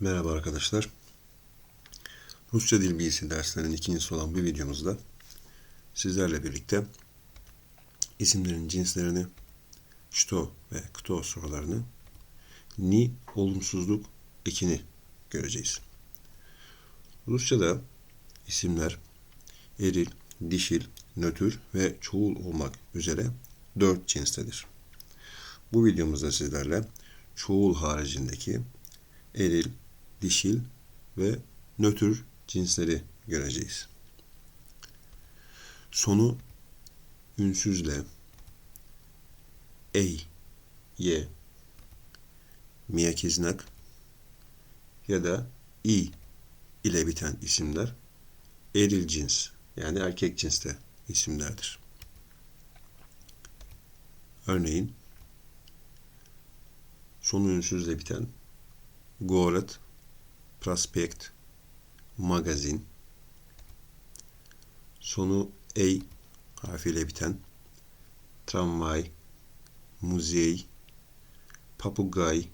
Merhaba arkadaşlar. Rusça dil bilgisi derslerinin ikincisi olan bu videomuzda sizlerle birlikte isimlerin cinslerini, što ve kto sorularını, ni olumsuzluk ekini göreceğiz. Rusça'da isimler eril, dişil, nötr ve çoğul olmak üzere dört cinstedir. Bu videomuzda sizlerle çoğul haricindeki eril, dişil ve nötr cinsleri göreceğiz. Sonu ünsüzle ey, ye, miyakiznak ya da i ile biten isimler eril cins yani erkek cinste isimlerdir. Örneğin sonu ünsüzle biten goret prospekt, magazin, sonu ey harfiyle biten. Tramvay, muzey, papugay,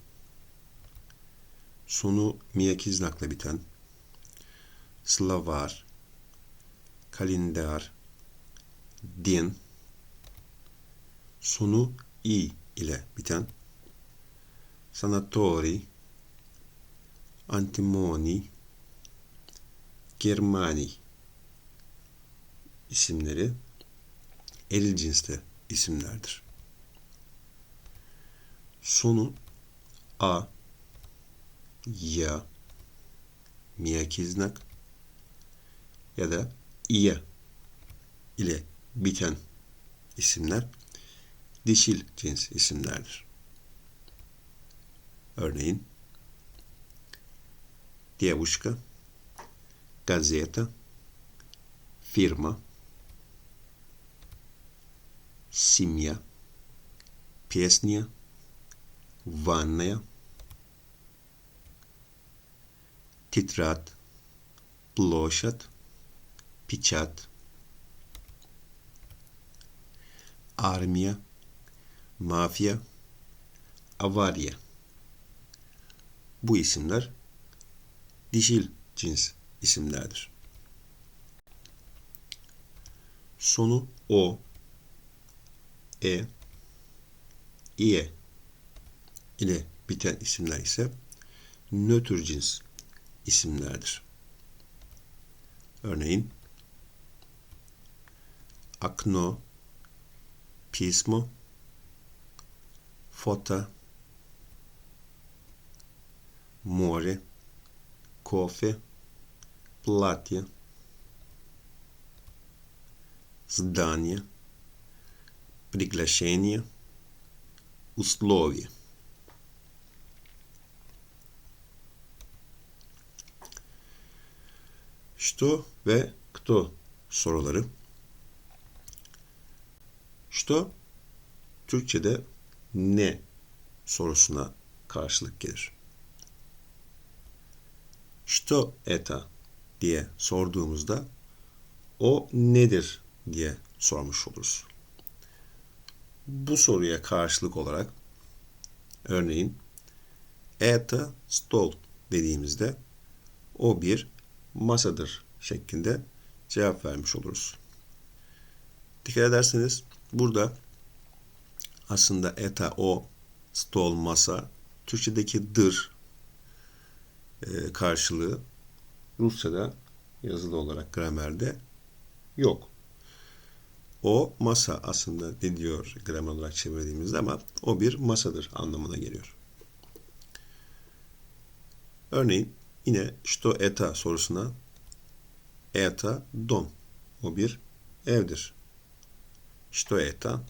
sonu miyakiznakla biten. Slavar, kalender, din, sonu i ile biten. Sanatori, Antimoni, Germani isimleri eril cinste isimlerdir. Sonu a, ya, miyakiznak ya da iya ile biten isimler dişil cins isimlerdir. Örneğin девушка, газета, фирма, семья, песня, ванная, тетрадь, площадь, печать, армия, мафия, авария. Bu isimler dişil cins isimlerdir. Sonu o, e, iye ile biten isimler ise nötr cins isimlerdir. Örneğin akno, pismo, fota, more, кофе, платье, здание, приглашение, условия. Что ve kto soruları. Что Türkçe'de ne sorusuna karşılık gelir. Что это diye sorduğumuzda o nedir diye sormuş oluruz. Bu soruya karşılık olarak örneğin это stol dediğimizde o bir masadır şeklinde cevap vermiş oluruz. Dikkat ederseniz burada aslında eta o stol masa Türkçedeki dır e, karşılığı Rusça'da yazılı olarak gramerde yok. O masa aslında ne diyor gramer olarak çevirdiğimizde ama o bir masadır anlamına geliyor. Örneğin yine što eta sorusuna eta dom o bir evdir. Što eta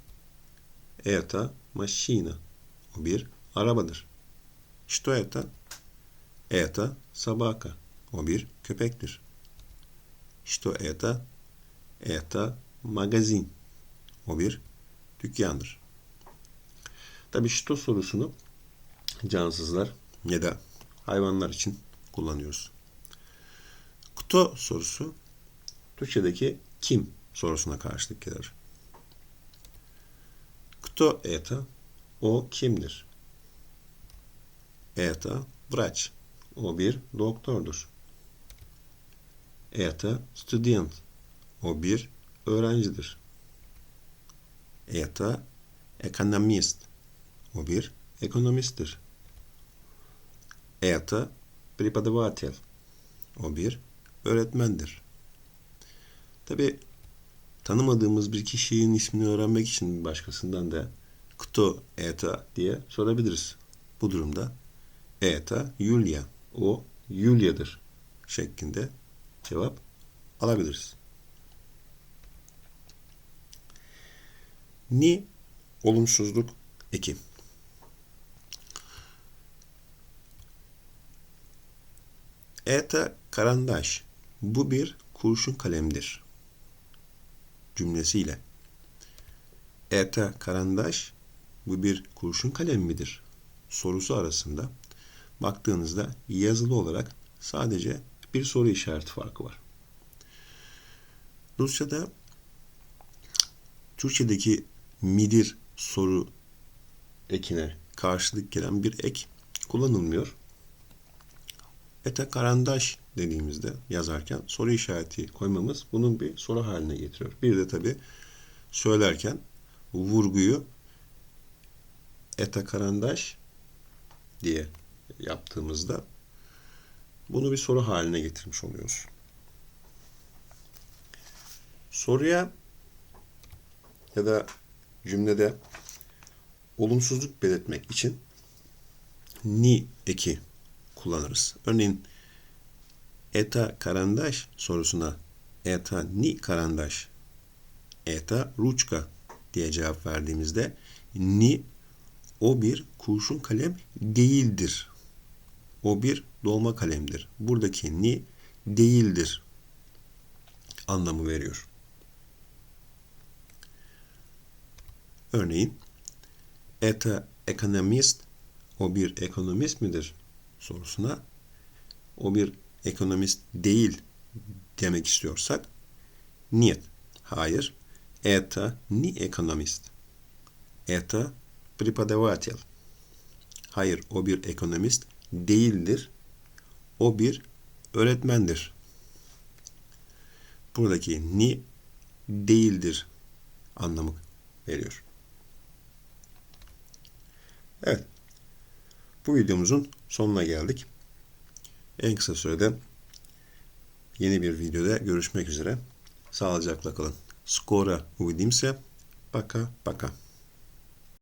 eta maşina o bir arabadır. Što eta Это собака. O bir köpektir. Что это? Это magazin. O bir dükkandır. Tabi что sorusunu cansızlar ya da hayvanlar için kullanıyoruz. Kto sorusu Türkçedeki kim sorusuna karşılık gelir. Kto это? O kimdir? Это врач. O bir doktordur. Это студент. O bir öğrencidir. Это экономист. O bir ekonomisttir. Это преподаватель. O bir öğretmendir. Tabi tanımadığımız bir kişinin ismini öğrenmek için başkasından da Кто это diye sorabiliriz. Bu durumda Это Yulia. o Yulia'dır şeklinde cevap alabiliriz. Ni olumsuzluk eki. Eta karandaş. Bu bir kurşun kalemdir. Cümlesiyle. Eta karandaş. Bu bir kurşun kalem midir? Sorusu arasında baktığınızda yazılı olarak sadece bir soru işareti farkı var. Rusça'da Türkçedeki midir soru ekine karşılık gelen bir ek kullanılmıyor. Eta karandaş dediğimizde yazarken soru işareti koymamız bunun bir soru haline getiriyor. Bir de tabi söylerken vurguyu eta karandaş diye yaptığımızda bunu bir soru haline getirmiş oluyoruz. Soruya ya da cümlede olumsuzluk belirtmek için ni eki kullanırız. Örneğin eta karandaş sorusuna eta ni karandaş eta ruçka diye cevap verdiğimizde ni o bir kurşun kalem değildir. O bir dolma kalemdir. Buradaki ni değildir anlamı veriyor. Örneğin eta ekonomist o bir ekonomist midir sorusuna o bir ekonomist değil demek istiyorsak niyet. Hayır. Это не экономист. Это преподаватель. Hayır, o bir ekonomist değildir. O bir öğretmendir. Buradaki ni değildir anlamı veriyor. Evet. Bu videomuzun sonuna geldik. En kısa sürede yeni bir videoda görüşmek üzere. Sağlıcakla kalın. Skora увидимся. Пока-пока.